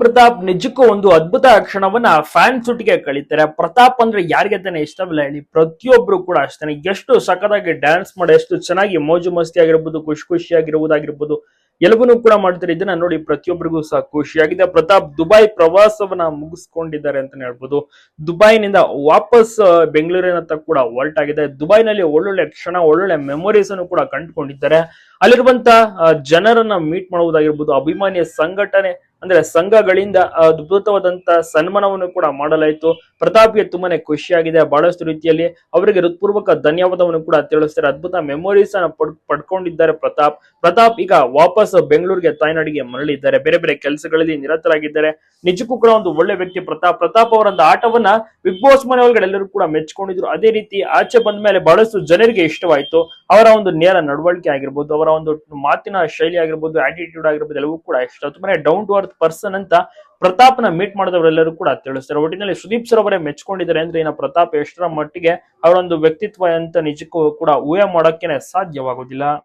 ಪ್ರತಾಪ್ ನಿಜಕ್ಕೂ ಒಂದು ಅದ್ಭುತ ಕ್ಷಣವನ್ನ ಫ್ಯಾನ್ ಸುಟ್ಟಿಗೆ ಕಳೀತಾರೆ. ಪ್ರತಾಪ್ ಅಂದ್ರೆ ಯಾರಿಗೆ ತಾನೇ ಇಷ್ಟವಿಲ್ಲ ಹೇಳಿ. ಪ್ರತಿಯೊಬ್ರು ಕೂಡ ಅಷ್ಟೇ ಎಷ್ಟು ಸಖತ್ತಾಗಿ ಡ್ಯಾನ್ಸ್ ಮಾಡಿ, ಎಷ್ಟು ಚೆನ್ನಾಗಿ ಮೋಜು ಮಸ್ತಿ ಆಗಿರ್ಬೋದು ಖುಷಿ ಖುಷಿಯಾಗಿರುವುದಾಗಿರ್ಬೋದು ಎಲ್ಲವನ್ನೂ ಕೂಡ ಮಾಡ್ತಾರೆ. ಇದನ್ನ ನೋಡಿ ಪ್ರತಿಯೊಬ್ಬರಿಗೂ ಸಹ ಖುಷಿಯಾಗಿದೆ. ಪ್ರತಾಪ್ ದುಬೈ ಪ್ರವಾಸವನ್ನ ಮುಗಿಸ್ಕೊಂಡಿದ್ದಾರೆ ಅಂತಾನೆ ಹೇಳ್ಬೋದು. ದುಬೈನಿಂದ ವಾಪಸ್ ಬೆಂಗಳೂರಿನ ಬೆಂಗಳೂರಿನತ್ತ ಕೂಡ ಹೊರಟಾಗಿದೆ ದುಬೈನಲ್ಲಿ ಒಳ್ಳೊಳ್ಳೆ ಕ್ಷಣ, ಒಳ್ಳೊಳ್ಳೆ ಮೆಮೊರೀಸ್ ಅನ್ನು ಕೂಡ ಕಂಡುಕೊಂಡಿದ್ದಾರೆ. ಅಲ್ಲಿರುವಂತ ಜನರನ್ನ ಮೀಟ್ ಮಾಡುವುದಾಗಿರ್ಬೋದು, ಅಭಿಮಾನಿಯ ಸಂಘಟನೆ ಅಂದ್ರೆ ಸಂಘಗಳಿಂದ ಅದ್ಭುತವಾದಂತ ಸನ್ಮಾನವನ್ನು ಕೂಡ ಮಾಡಲಾಯಿತು. ಪ್ರತಾಪ್ಗೆ ತುಂಬಾನೇ ಖುಷಿಯಾಗಿದೆ. ಬಹಳಷ್ಟು ರೀತಿಯಲ್ಲಿ ಅವರಿಗೆ ಹೃತ್ಪೂರ್ವಕ ಧನ್ಯವಾದವನ್ನು ಕೂಡ ತಿಳಿಸ್ತಾರೆ. ಅದ್ಭುತ ಮೆಮೊರೀಸ್ ಅನ್ನ ಪಡ್, ಪಡ್ಕೊಂಡಿದ್ದಾರೆ ಪ್ರತಾಪ್. ಪ್ರತಾಪ್ ಈಗ ವಾಪಸ್ ಬೆಂಗಳೂರಿಗೆ, ತಾಯ್ನಾಡಿಗೆ ಮರಳಿದ್ದಾರೆ. ಬೇರೆ ಬೇರೆ ಕೆಲಸಗಳಲ್ಲಿ ನಿರತರಾಗಿದ್ದಾರೆ. ನಿಜಕ್ಕೂ ಕೂಡ ಒಂದು ಒಳ್ಳೆ ವ್ಯಕ್ತಿ ಪ್ರತಾಪ್. ಪ್ರತಾಪ್ ಅವರ ಒಂದು ಆಟವನ್ನ ಬಿಗ್ ಬಾಸ್ ಮನೆ ಎಲ್ಲರೂ ಕೂಡ ಮೆಚ್ಕೊಂಡಿದ್ರು. ಅದೇ ರೀತಿ ಆಚೆ ಬಂದ ಮೇಲೆ ಬಹಳಷ್ಟು ಜನರಿಗೆ ಇಷ್ಟವಾಯಿತು. ಅವರ ಒಂದು ನೇರ ನಡವಳಿಕೆ ಆಗಿರ್ಬೋದು, ಅವರ ಒಂದು ಮಾತಿನ ಶೈಲಿ ಆಗಿರ್ಬೋದು ಆಟಿಟ್ಯೂಡ್ ಆಗಿರ್ಬೋದು, ಎಲ್ಲವೂ ಕೂಡ ಇಷ್ಟ ತುಂಬಾನೇ ಡೌನ್ ಟು ಅರ್ತ್ ಪರ್ಸನ್ ಅಂತ ಪ್ರತಾಪ್ನ ಮೀಟ್ ಮಾಡಿದವರೆಲ್ಲರೂ ಕೂಡ ತಿಳಿಸ್ತಾರೆ. ಒಟ್ಟಿನಲ್ಲಿ ಸುದೀಪ್ ಸರ್ ಅವರೇ ಮೆಚ್ಕೊಂಡಿದ್ದಾರೆ ಅಂದ್ರೆ ಇನ್ನ ಪ್ರತಾಪ್ ಎಷ್ಟರ ಮಟ್ಟಿಗೆ ಅವರೊಂದು ವ್ಯಕ್ತಿತ್ವ ಅಂತ ನಿಜಕ್ಕೂ ಕೂಡ ಊಹೆ ಮಾಡೋಕೆನೆ ಸಾಧ್ಯವಾಗೋದಿಲ್ಲ